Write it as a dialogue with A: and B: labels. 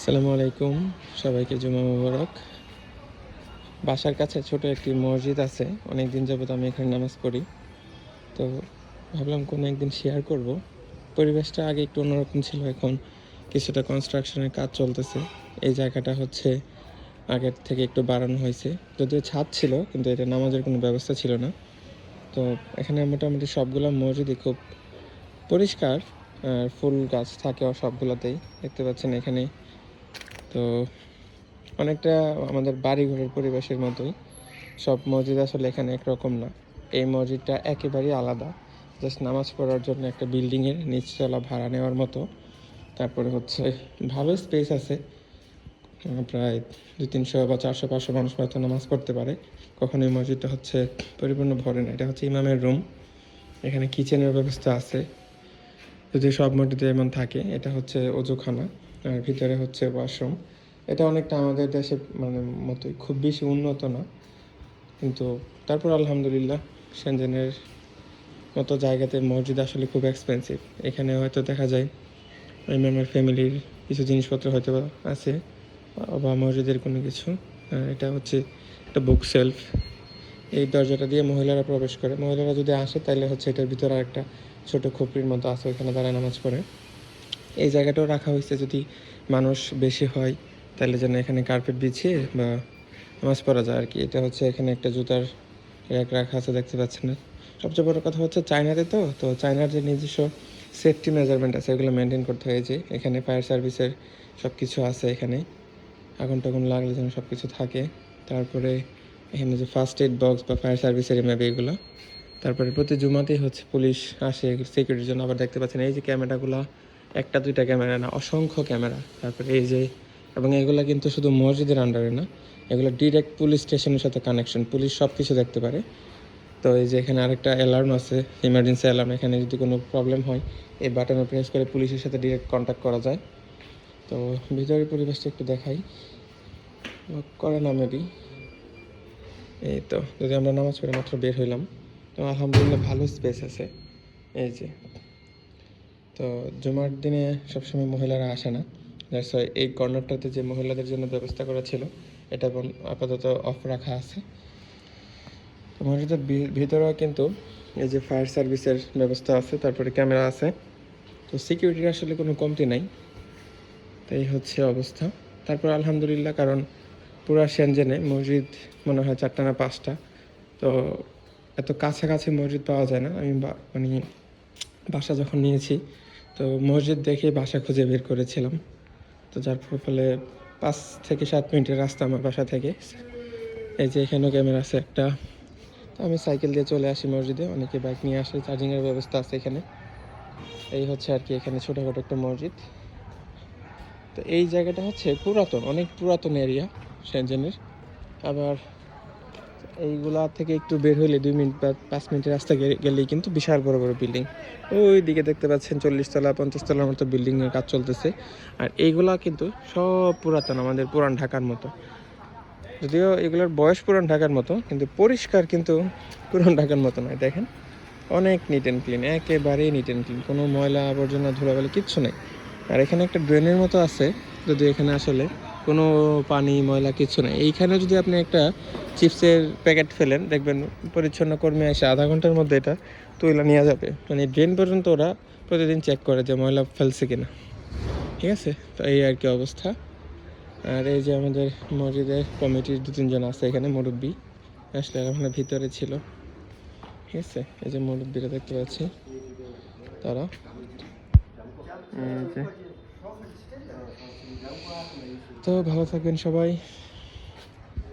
A: আসসালামু আলাইকুম। সবাইকে জুমা মুবারক। বাসার কাছে ছোট একটি মসজিদ আছে। অনেক দিন যাবত আমি এখানে নামাজ পড়ি। তো ভাবলাম কোনো একদিন শেয়ার করব। পরিবেশটা আগে একটু অন্যরকম ছিল। এখন কিছুটা কনস্ট্রাকশনের কাজ চলতেছে। এই জায়গাটা হচ্ছে আগের থেকে একটু বাড়ানো হয়েছে। যদিও ছাদ ছিল, কিন্তু এটা নামাজের কোনো ব্যবস্থা ছিল না। তো এখানে মোটামুটি সবগুলো মসজিদই খুব পরিষ্কার। আর ফুল গাছ থাকে সবগুলোতেই। দেখতে পাচ্ছেন এখানে তো অনেকটা আমাদের বাড়ি ঘরের পরিবেশের মতোই। সব মসজিদ আসলে এখানে একরকম না। এই মসজিদটা একেবারেই আলাদা। জাস্ট নামাজ পড়ার জন্য একটা বিল্ডিংয়ের নিচতলা ভাড়া নেওয়ার মতো। তারপরে হচ্ছে ভালো স্পেস আছে। প্রায় দু তিনশো বা চারশো, পাঁচশো মানুষ হয়তো নামাজ পড়তে পারে। কখনো এই মসজিদটা হচ্ছে পরিপূর্ণ ভরে না। এটা হচ্ছে ইমামের রুম এখানে কিচেনের ব্যবস্থা আছে। যদি সব মসজিদে এমন থাকে, এটা হচ্ছে অজুখানা। ভিতরে হচ্ছে ওয়াশরুম এটা অনেকটা আমাদের দেশে মানে মতোই খুব বেশি উন্নত না। কিন্তু তারপর আলহামদুলিল্লাহ সেনজেনের মতো জায়গাতে মসজিদ আসলে খুব এক্সপেন্সিভ এখানে হয়তো দেখা যায় ইমামের ফ্যামিলির কিছু জিনিসপত্র হয়তো আছে বা মসজিদের কোনো কিছু। এটা হচ্ছে একটা বুক শেলফ এই দরজাটা দিয়ে মহিলারা প্রবেশ করে। মহিলারা যদি আসে তাহলে হচ্ছে এটার ভিতরে একটা ছোট খুপড়ির মতো আছে ওখানে তারা নামাজ পড়ে। এই জায়গাটাও রাখা হয়েছে যদি মানুষ বেশি হয়, তাহলে যেন এখানে কার্পেট বিছিয়ে বা নামাজ পড়া যায় আর কি এটা হচ্ছে এখানে একটা জুতার র্যাক রাখা আছে, দেখতে পাচ্ছেন? না সবচেয়ে বড় কথা হচ্ছে চায়নাতে তো তো চায়নার যে নিজস্ব সেফটি মেজারমেন্ট আছে, এগুলো মেনটেন করতে হয়েছে এখানে ফায়ার সার্ভিসের সব কিছু আছে এখানে। আগুন টাগুন লাগলে যেন সব কিছু থাকে। তারপরে এখানে যে ফার্স্ট এড বক্স বা ফায়ার সার্ভিসের এমএবি এগুলো। তারপরে প্রতি জুমাতেই হচ্ছে পুলিশ আসে সিকিউরিটির জন্য। আবার দেখতে পাচ্ছেন এই যে ক্যামেরাগুলো একটা, দুইটা ক্যামেরা না, অসংখ্য ক্যামেরা। তারপরে এই যে, এবং এগুলো কিন্তু শুধু মসজিদের আন্ডারে না, এগুলো ডিরেক্ট পুলিশ স্টেশনের সাথে কানেকশন পুলিশ সব কিছু দেখতে পারে। তো এই যে এখানে আরেকটা অ্যালার্ম আছে ইমার্জেন্সি অ্যালার্ম এখানে যদি কোনো প্রবলেম হয়, এই বাটনে প্রেস করে পুলিশের সাথে ডিরেক্ট কন্ট্যাক্ট করা যায়। তো ভিতরের পরিবেশটা একটু দেখাই। করে না মেবি এই তো, যদি আমরা নামাজ পড়ে মাত্র বের হইলাম, তো আলহামদুলিল্লাহ ভালো স্পেস আছে। এই যে তো জুমার দিনে সবসময় মহিলারা আসে না। দ্যাটস ওয়াই এই কর্নারটাতে যে মহিলাদের জন্য ব্যবস্থা করা ছিল, এটা এখন আপাতত অফ রাখা আছে। তো মসজিদের ভিতরেও কিন্তু এই যে ফায়ার সার্ভিসের ব্যবস্থা আছে, তারপরে ক্যামেরা আছে। তো সিকিউরিটির আসলে কোনো কমতি নাই। তো এই হচ্ছে অবস্থা। তারপর আলহামদুলিল্লাহ, কারণ পুরা সেনজেনে মসজিদ মনে হয় চারটা না পাঁচটা। তো এত কাছাকাছি মসজিদ পাওয়া যায় না। আমি মানে বাসা যখন নিয়েছি তো মসজিদ দেখে বাসা খুঁজে বের করেছিলাম। তো যার ফলে পাঁচ থেকে সাত মিনিটের রাস্তা আমার বাসা থেকে। এই যে এখানেও ক্যামেরা আছে একটা। তো আমি সাইকেল দিয়ে চলে আসি মসজিদে। অনেকে বাইক নিয়ে আসে, চার্জিংয়ের ব্যবস্থা আছে এখানে। এই হচ্ছে আর কি এখানে ছোটোখাটো একটা মসজিদ। তো এই জায়গাটা হচ্ছে পুরাতন, অনেক পুরাতন এরিয়া সেনজেনের আবার এইগুলা থেকে একটু বের হইলে দুই মিনিট বা পাঁচ মিনিটের রাস্তা গেলেই কিন্তু বিশাল বড় বড় বিল্ডিং ওই দিকে দেখতে পাচ্ছেন চল্লিশ তলা পঞ্চাশ তলার মতো বিল্ডিংয়ের কাজ চলতেছে। আর এইগুলা কিন্তু সব পুরাতন, আমাদের পুরান ঢাকার মতো। যদিও এগুলোর বয়স পুরান ঢাকার মতো, কিন্তু পরিষ্কার কিন্তু পুরান ঢাকার মতো নয়। দেখেন, অনেক নিট অ্যান্ড ক্লিন একেবারেই নিট অ্যান্ড ক্লিন কোনো ময়লা আবর্জনা ধুলাবালি, কিচ্ছু নেই। আর এখানে একটা ড্রেনের মতো আছে যদি এখানে আসলে কোনো পানি, ময়লা কিছু নেই। এইখানে যদি আপনি একটা চিপসের প্যাকেট ফেলেন, দেখবেন পরিচ্ছন্ন কর্মী এসে আধা ঘণ্টার মধ্যে এটা তুলে নিয়ে যাবে। মানে ড্রেন পর্যন্ত ওরা প্রতিদিন চেক করে যে ময়লা ফেলছে কিনা। ঠিক আছে? তো এই আর কি অবস্থা। আর এই যে আমাদের মসজিদের কমিটির দু তিনজন আছে এখানে, মুরব্বী। আসলে ওখানে ভিতরে ছিল। ঠিক আছে? এই যে মুরব্বীরা দেখতে পাচ্ছি। তারা। এই যে। তো ভালো থাকবেন সবাই।